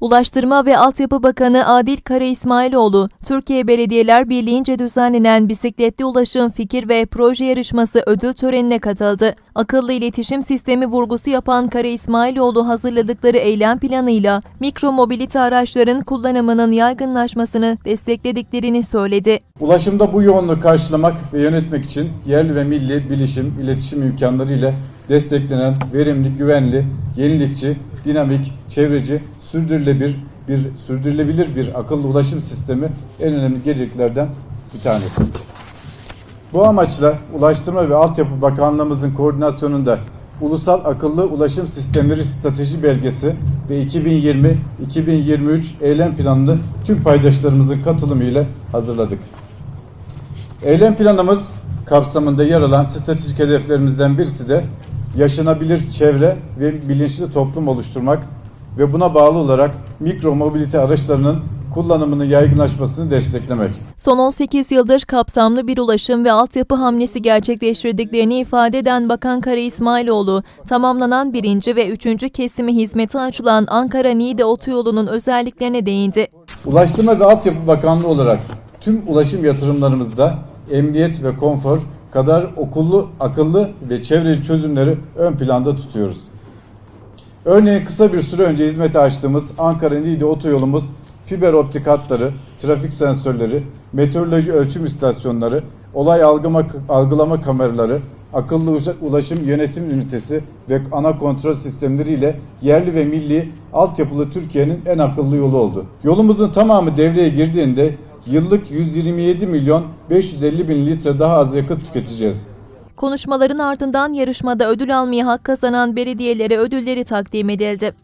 Ulaştırma ve Altyapı Bakanı Adil Kara İsmailoğlu, Türkiye Belediyeler Birliği'nce düzenlenen bisikletli ulaşım fikir ve proje yarışması ödül törenine katıldı. Akıllı iletişim sistemi vurgusu yapan Kara İsmailoğlu hazırladıkları eylem planıyla mikro mobilite araçların kullanımının yaygınlaşmasını desteklediklerini söyledi. Ulaşımda bu yoğunluğu karşılamak ve yönetmek için yerli ve milli bilişim, iletişim imkanları ile desteklenen verimli, güvenli, yenilikçi, dinamik, çevreci, sürdürülebilir bir sürdürülebilir bir akıllı ulaşım sistemi en önemli gereklilerden bir tanesi. Bu amaçla Ulaştırma ve Altyapı Bakanlığımızın koordinasyonunda Ulusal Akıllı Ulaşım Sistemleri Strateji Belgesi ve 2020-2023 eylem planını tüm paydaşlarımızın katılımıyla hazırladık. Eylem planımız kapsamında yer alan stratejik hedeflerimizden birisi de yaşanabilir çevre ve bilinçli toplum oluşturmak ve buna bağlı olarak mikro mobilite araçlarının kullanımının yaygınlaşmasını desteklemek. Son 18 yıldır kapsamlı bir ulaşım ve altyapı hamlesi gerçekleştirdiklerini ifade eden Bakan Kara İsmailoğlu, tamamlanan birinci ve üçüncü kesimi hizmete açılan Ankara-Niğde otoyolunun özelliklerine değindi. Ulaştırma ve Altyapı Bakanlığı olarak tüm ulaşım yatırımlarımızda emniyet ve konfor kadar okullu, akıllı ve çevreci çözümleri ön planda tutuyoruz. Örneğin kısa bir süre önce hizmete açtığımız Ankara-Niğde otoyolumuz fiber optik hatları, trafik sensörleri, meteoroloji ölçüm istasyonları, olay algılama, algılama kameraları, akıllı ulaşım yönetim ünitesi ve ana kontrol sistemleriyle yerli ve milli altyapılı Türkiye'nin en akıllı yolu oldu. Yolumuzun tamamı devreye girdiğinde yıllık 127 milyon 550 bin litre daha az yakıt tüketeceğiz. Konuşmaların ardından yarışmada ödül almaya hak kazanan belediyelere ödülleri takdim edildi.